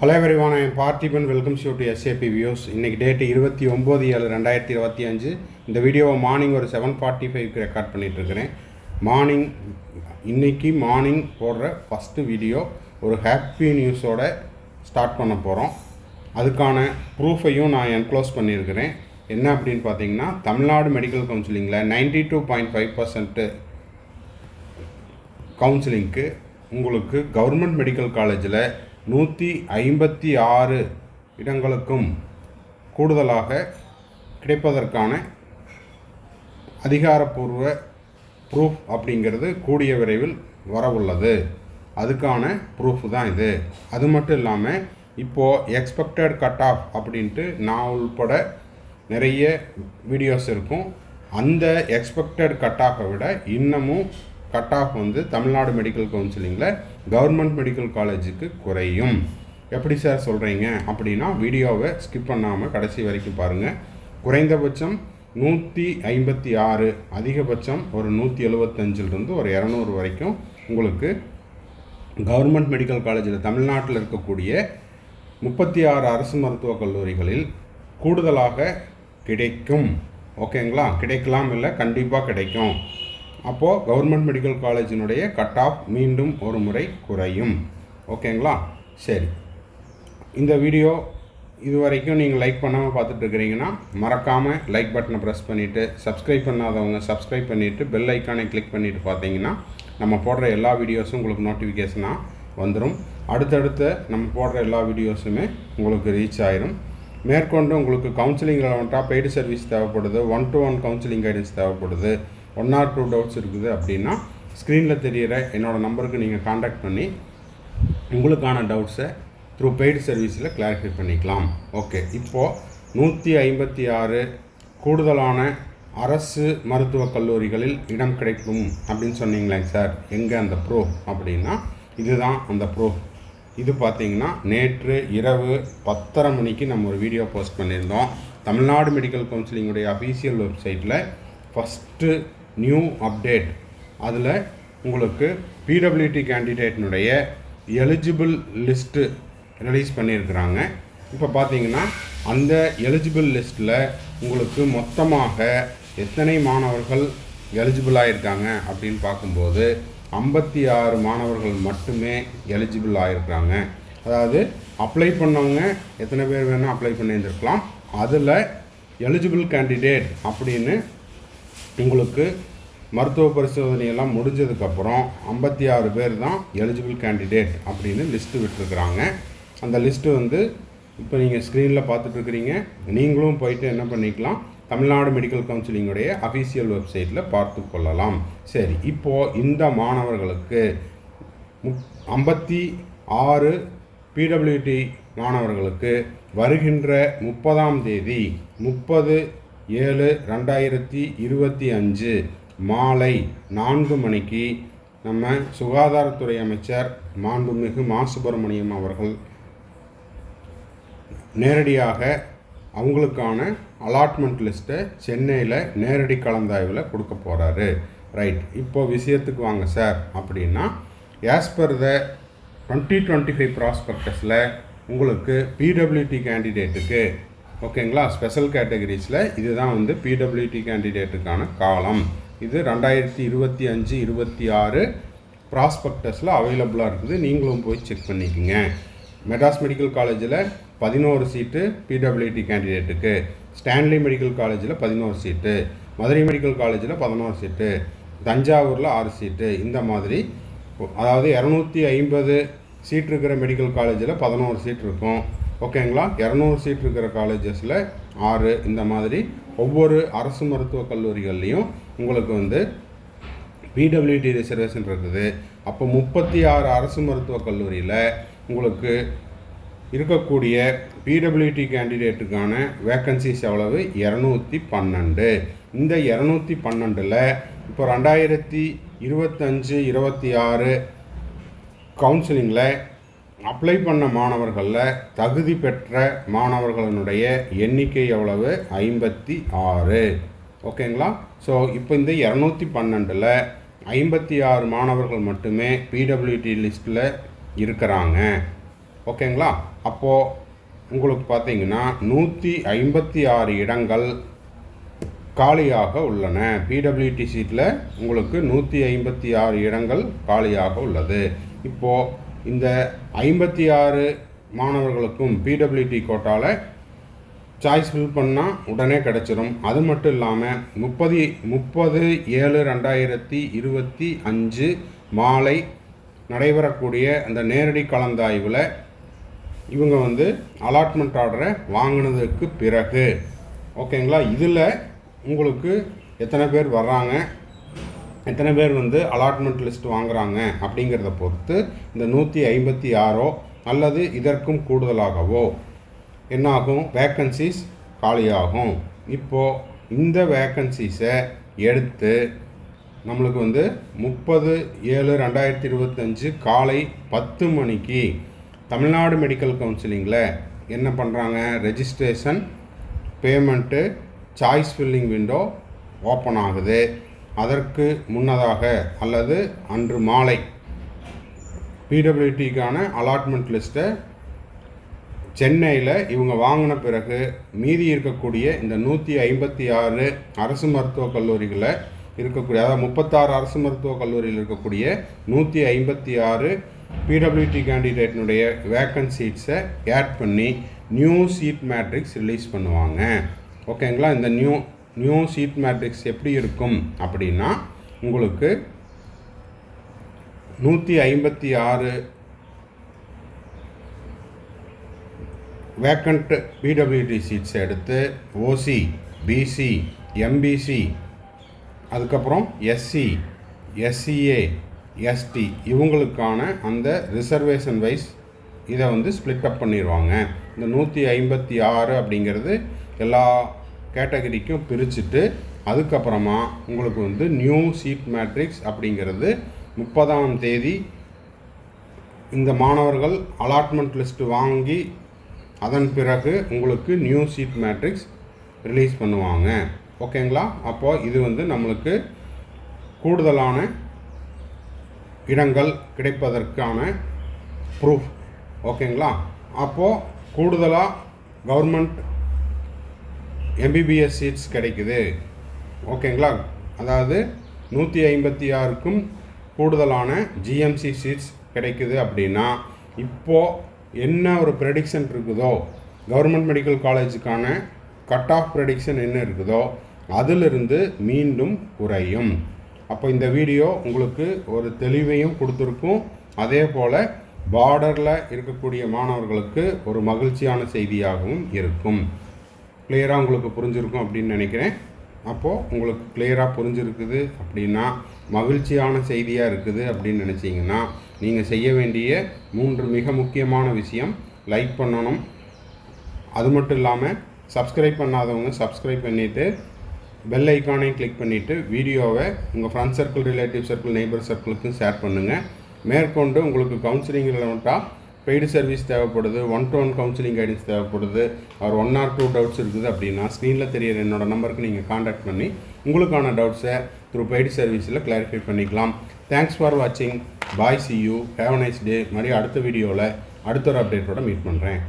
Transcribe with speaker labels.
Speaker 1: Hello everyone N Parthiban welcomes you to SAP views இன்றைக்கி date இருபத்தி ஒம்பது ஏழு ரெண்டாயிரத்தி இருபத்தி அஞ்சு. இந்த வீடியோவை மார்னிங் ஒரு செவன் ஃபார்ட்டி ஃபைவ்க்கு ரெக்கார்ட் பண்ணிகிட்ருக்கிறேன் மார்னிங் இன்னைக்கு மார்னிங் போடுற ஃபஸ்ட்டு வீடியோ ஒரு ஹாப்பி நியூஸோட ஸ்டார்ட் பண்ண போகிறோம் அதுக்கான ப்ரூஃபையும் நான் என்க்ளோஸ் பண்ணியிருக்கிறேன். என்ன அப்படின்னு பார்த்தீங்கன்னா தமிழ்நாடு மெடிக்கல் கவுன்சிலிங்கில் ninety two point five percent கவுன்சிலிங்க்கு உங்களுக்கு கவர்மெண்ட் மெடிக்கல் காலேஜில் நூற்றி ஐம்பத்தி ஆறு இடங்களுக்கும் கூடுதலாக கிடைப்பதற்கான அதிகாரப்பூர்வ ப்ரூஃப் அப்படிங்கிறது கூடிய விரைவில் வரவுள்ளது. அதுக்கான ப்ரூஃப் தான் இது. அது மட்டும் இல்லாமல் இப்போது எக்ஸ்பெக்டட் கட் ஆஃப் அப்படின்ட்டு நான் உள்பட நிறைய வீடியோஸ் இருக்கும். அந்த எக்ஸ்பெக்டட் கட் ஆஃபை விட இன்னமும் கட் ஆஃப் வந்து தமிழ்நாடு மெடிக்கல் கவுன்சிலிங்கில் கவர்மெண்ட் மெடிக்கல் காலேஜுக்கு குறையும். எப்படி சார் சொல்கிறீங்க அப்படின்னா வீடியோவை ஸ்கிப் பண்ணாமல் கடைசி வரைக்கும் பாருங்கள் குறைந்தபட்சம் நூற்றி ஐம்பத்தி ஆறு அதிகபட்சம் ஒரு நூற்றி எழுபத்தஞ்சிலிருந்து ஒரு இரநூறு வரைக்கும் உங்களுக்கு கவர்மெண்ட் மெடிக்கல் காலேஜில் தமிழ்நாட்டில் இருக்கக்கூடிய முப்பத்தி ஆறு அரசு மருத்துவக் கல்லூரிகளில் கூடுதலாக கிடைக்கும். ஓகேங்களா? கிடைக்கலாம் இல்லை? கண்டிப்பாக கிடைக்கும். அப்போது கவர்மெண்ட் மெடிக்கல் காலேஜினுடைய கட் ஆஃப் மீண்டும் ஒரு முறை குறையும். ஓகேங்களா சரி. இந்த வீடியோ இது வரைக்கும் நீங்கள் லைக் பண்ணாமல் பார்த்துட்ருக்குறீங்கன்னா மறக்காமல் லைக் பட்டனை ப்ரெஸ் பண்ணிவிட்டு சப்ஸ்கிரைப் பண்ணாதவங்க சப்ஸ்கிரைப் பண்ணிவிட்டு பெல் ஐக்கானை கிளிக் பண்ணிவிட்டு பார்த்தீங்கன்னா நம்ம போடுற எல்லா வீடியோஸும் உங்களுக்கு நோட்டிஃபிகேஷனாக வந்துடும் அடுத்தடுத்த நம்ம போடுற எல்லா வீடியோஸுமே உங்களுக்கு ரீச் ஆயிரும். மேற்கொண்டு உங்களுக்கு கவுன்சிலிங் ரெலவெண்ட்டாக பெய்டு சர்வீஸ் தேவைப்படுது. One to one counselling guidance தேவைப்படுது. ஒன் ஆர் டூ டவுட்ஸ் இருக்குது அப்படின்னா ஸ்க்ரீனில் தெரிகிற என்னோடய நம்பருக்கு நீங்கள் காண்டாக்ட் பண்ணி உங்களுக்கான டவுட்ஸை த்ரூ பெய்டு சர்வீஸில் கிளாரிஃபை பண்ணிக்கலாம். ஓகே இப்போது நூற்றி ஐம்பத்தி ஆறு கூடுதலான அரசு மருத்துவக் கல்லூரிகளில் இடம் கிடைக்கும் அப்படின்னு சொன்னீங்களேங்க சார். எங்கே அந்த ப்ரூஃப் அப்படின்னா இதுதான் அந்த ப்ரூஃப் இது பார்த்தீங்கன்னா நேற்று இரவு பத்தரை மணிக்கு நம்ம ஒரு வீடியோ போஸ்ட் பண்ணியிருந்தோம். தமிழ்நாடு மெடிக்கல் கவுன்சிலிங்குடைய அஃபீஷியல் வெப்சைட்டில் ஃபஸ்ட்டு நியூ அப்டேட் அதில் உங்களுக்கு பிடபிள்யூடி கேண்டிடேட்னுடைய எலிஜிபிள் லிஸ்ட்டு ரிலீஸ் பண்ணியிருக்கிறாங்க. இப்போ பார்த்தீங்கன்னா அந்த எலிஜிபிள் லிஸ்ட்டில் உங்களுக்கு மொத்தமாக எத்தனை மாணவர்கள் எலிஜிபிளாக இருக்காங்க அப்படின்னு பார்க்கும்போது ஐம்பத்தி ஆறு மாணவர்கள் மட்டுமே எலிஜிபிள் ஆகிருக்கிறாங்க அதாவது அப்ளை பண்ணவங்க எத்தனை பேர் வேணால் அப்ளை பண்ணியிருந்திருக்கலாம். அதில் எலிஜிபிள் கேண்டிடேட் அப்படின்னு உங்களுக்கு மருத்துவ பரிசோதனையெல்லாம் முடிஞ்சதுக்கப்புறம் ஐம்பத்தி ஆறு பேர் தான் எலிஜிபிள் கேண்டிடேட் அப்படின்னு லிஸ்ட்டு விட்டுருக்குறாங்க. அந்த லிஸ்ட்டு வந்து இப்போ நீங்கள் ஸ்க்ரீனில் பார்த்துட்ருக்குறீங்க நீங்களும் போயிட்டு என்ன பண்ணிக்கலாம்? தமிழ்நாடு மெடிக்கல் கவுன்சிலிங்குடைய அஃபீஷியல் வெப்சைட்டில் பார்த்து கொள்ளலாம். சரி இப்போது இந்த மாணவர்களுக்கு முப் ஐம்பத்தி ஆறு பிடபிள்யூடி மாணவர்களுக்கு வருகின்ற முப்பதாம் தேதி முப்பது ஏழு ரெண்டாயிரத்தி இருபத்தி அஞ்சு மாலை நான்கு மணிக்கு நம்ம சுகாதாரத்துறை அமைச்சர் மாண்புமிகு மா. சுப்பிரமணியம் அவர்கள் நேரடியாக அவங்களுக்கான அலாட்மெண்ட் லிஸ்ட்டை சென்னையில் நேரடி கலந்தாய்வில் கொடுக்க போகிறாரு ரைட் இப்போது விஷயத்துக்கு வாங்க சார் அப்படின்னா as per the twenty twenty five ப்ராஸ்பெக்டஸில் உங்களுக்கு பிடபிள்யூடி கேண்டிடேட்டுக்கு ஓகேங்களா? ஸ்பெஷல் கேட்டகரிஸில் இதுதான் வந்து பிடபிள்யூடி கேண்டிடேட்டுக்கான காலம். இது ரெண்டாயிரத்தி இருபத்தி அஞ்சு இருபத்தி ஆறு ப்ராஸ்பெக்டஸில் அவைலபிளாக இருக்குது. நீங்களும் போய் செக் பண்ணிக்கோங்க. மெட்ராஸ் மெடிக்கல் காலேஜில் பதினோரு சீட்டு பிடபிள்யூடி கேண்டிடேட்டுக்கு. ஸ்டான்லி மெடிக்கல் காலேஜில் பதினோரு சீட்டு. மதுரை மெடிக்கல் காலேஜில் பதினோரு சீட்டு. தஞ்சாவூரில் ஆறு சீட்டு. இந்த மாதிரி அதாவது இரநூத்தி ஐம்பது சீட் இருக்கிற மெடிக்கல் காலேஜில் பதினோரு சீட் இருக்கும். ஓகேங்களா? இரநூறு சீட் இருக்கிற காலேஜஸில் ஆறு இந்த மாதிரி ஒவ்வொரு அரசு மருத்துவக் கல்லூரிகள்லேயும் உங்களுக்கு வந்து பிடபிள்யூடி ரிசர்வேஷன் இருக்குது. அப்போ முப்பத்தி ஆறு அரசு மருத்துவக் கல்லூரியில் உங்களுக்கு இருக்கக்கூடிய பிடபிள்யூடி கேண்டிடேட்டுக்கான வேக்கன்சிஸ் எவ்வளவு? இரநூத்தி பன்னெண்டு. இந்த இரநூத்தி பன்னெண்டில் இப்போ ரெண்டாயிரத்தி இருபத்தஞ்சு இருபத்தி ஆறு கவுன்சிலிங்கில் அப்ளை பண்ண மாணவர்களில் தகுதி பெற்ற மாணவர்களினுடைய எண்ணிக்கை எவ்வளவு? ஐம்பத்தி ஆறு. ஓகேங்களா? ஸோ இப்போ இந்த இரநூத்தி பன்னெண்டில் ஐம்பத்தி ஆறு மாணவர்கள் மட்டுமே பிடபிள்யூடி லிஸ்ட்டில் இருக்கிறாங்க. ஓகேங்களா? அப்போது உங்களுக்கு பார்த்தீங்கன்னா நூற்றி ஐம்பத்தி ஆறு இடங்கள் காலியாக உள்ளன. பிடபிள்யூடி சீட்டில் உங்களுக்கு நூற்றி ஐம்பத்தி ஆறு இடங்கள் காலியாக உள்ளது. இப்போது இந்த ஐம்பத்தி ஆறு மாணவர்களுக்கும் பிடபிள்யூடி கோட்டாவில் சாய்ஸ் ஃபில் பண்ணால் உடனே கிடச்சிரும். அது மட்டும் இல்லாமல் முப்பது முப்பது ஏழு ரெண்டாயிரத்தி இருபத்தி அஞ்சு மாலை நடைபெறக்கூடிய அந்த நேரடி கலந்தாய்வில் இவங்க வந்து அலாட்மெண்ட் ஆர்டரை வாங்கினதுக்கு பிறகு. ஓகேங்களா இதில் உங்களுக்கு எத்தனை பேர் வர்றாங்க? எத்தனை பேர் வந்து அலாட்மெண்ட் லிஸ்ட் வாங்குறாங்க அப்படிங்கிறத பொறுத்து இந்த நூற்றி ஐம்பத்தி ஆறோ அல்லது இதற்கும் கூடுதலாகவோ என்னாகும்? வேக்கன்சிஸ் காலியாகும். இப்போது இந்த வேக்கன்சிஸை எடுத்து நம்மளுக்கு வந்து முப்பது ஏழு ரெண்டாயிரத்தி இருபத்தஞ்சு காலை பத்து மணிக்கு தமிழ்நாடு மெடிக்கல் கவுன்சிலிங்கில் என்ன பண்ணுறாங்க registration payment choice filling window open ஆகுது. அதற்கு முன்னதாக அல்லது அன்று மாலை பிடபிள்யூடிக்கான அலாட்மெண்ட் லிஸ்ட்டை சென்னையில் இவங்க வாங்கின பிறகு மீதி இருக்கக்கூடிய இந்த நூற்றி ஐம்பத்தி ஆறு அரசு மருத்துவக் கல்லூரிகளில் இருக்கக்கூடிய அதாவது முப்பத்தாறு அரசு மருத்துவக் கல்லூரியில் இருக்கக்கூடிய நூற்றி ஐம்பத்தி ஆறு பிடபிள்யூடி கேண்டிடேட்னுடைய வேக்கன்ட் சீட்ஸை ஆட் பண்ணி நியூ சீட் மேட்ரிக்ஸ் ரிலீஸ் பண்ணுவாங்க. ஓகேங்களா இந்த நியூ நியூ சீட் மேட்ரிக்ஸ் எப்படி இருக்கும் அப்படின்னா உங்களுக்கு நூற்றி ஐம்பத்தி ஆறு வேக்கண்ட் பிடபிள்யூடி சீட்ஸ் எடுத்து ஓசி பிசி எம்பிசி அதுக்கப்புறம் எஸ்சி எஸ்சிஏ எஸ்டி இவங்களுக்கான அந்த ரிசர்வேஷன் வைஸ் இதை வந்து ஸ்ப்ளிட் அப் பண்ணிடுவாங்க இந்த நூற்றி ஐம்பத்தி ஆறு அப்படிங்கிறது எல்லா கேட்டகரிக்கும் பிரிச்சுட்டு அதுக்கப்புறமா உங்களுக்கு வந்து நியூ சீட் மேட்ரிக்ஸ் அப்படிங்கிறது முப்பதாம் தேதி இந்த மாணவர்கள் அலாட்மெண்ட் லிஸ்ட்டு வாங்கி அதன் பிறகு உங்களுக்கு நியூ சீட் மேட்ரிக்ஸ் ரிலீஸ் பண்ணுவாங்க. ஓகேங்களா? அப்போது இது வந்து நம்மளுக்கு கூடுதலான இடங்கள் கிடைப்பதற்கான ப்ரூஃப் ஓகேங்களா? அப்போது கூடுதலாக கவர்மெண்ட் எம்பிபிஎஸ் சீட்ஸ் கிடைக்குது. ஓகேங்களா அதாவது நூற்றி ஐம்பத்தி ஆறுக்கும் கூடுதலான ஜிஎம்சி சீட்ஸ் கிடைக்குது அப்படின்னா இப்போது என்ன ஒரு ப்ரெடிக்ஷன் இருக்குதோ கவர்மெண்ட் மெடிக்கல் காலேஜுக்கான கட் ஆஃப் ப்ரெடிக்ஷன் என்ன இருக்குதோ அதிலிருந்து மீண்டும் குறையும். அப்போ இந்த வீடியோ உங்களுக்கு ஒரு தெளிவையும் கொடுத்துருக்கும். அதே போல் பார்டரில் இருக்கக்கூடிய மாணவர்களுக்கு ஒரு மகிழ்ச்சியான செய்தியாகவும் இருக்கும். கிளியராக உங்களுக்கு புரிஞ்சிருக்கும் அப்படின்னு நினைக்கிறேன். அப்போது உங்களுக்கு கிளியராக புரிஞ்சிருக்குது அப்படின்னா மகிழ்ச்சியான செய்தியாக இருக்குது அப்படின்னு நினச்சிங்கன்னா நீங்கள் செய்ய வேண்டிய மூன்று மிக முக்கியமான விஷயம் லைக் பண்ணணும். அது மட்டும் இல்லாமல் சப்ஸ்கிரைப் பண்ணாதவங்க சப்ஸ்கிரைப் பண்ணிவிட்டு பெல் ஐக்கானையும் கிளிக் பண்ணிவிட்டு வீடியோவை உங்கள் friend circle relative circle neighbour சர்க்கிளுக்கும் share பண்ணுங்கள் மேற்கொண்டு உங்களுக்கு கவுன்சிலிங் ரிலவெண்ட்டாக பெய்டு சர்வீஸ் தேவைப்படுது one to one counselling guidance தேவைப்படுது அவர் ஒன் ஆர் டூ டவுட்ஸ் இருக்குது அப்படின்னா ஸ்க்ரீனில் தெரியிற என்னோட நம்பருக்கு நீங்கள் காண்டாக்ட் பண்ணி உங்களுக்கான டவுட்ஸை த்ரூ பெய்டு சர்வீஸில் கிளாரிஃபை பண்ணிக்கலாம். தேங்க்ஸ் ஃபார் வாட்சிங் bye see you have nice day மாதிரி அடுத்த வீடியோவில் அடுத்த ஒரு அப்டேட்டோட மீட் பண்ணுறேன்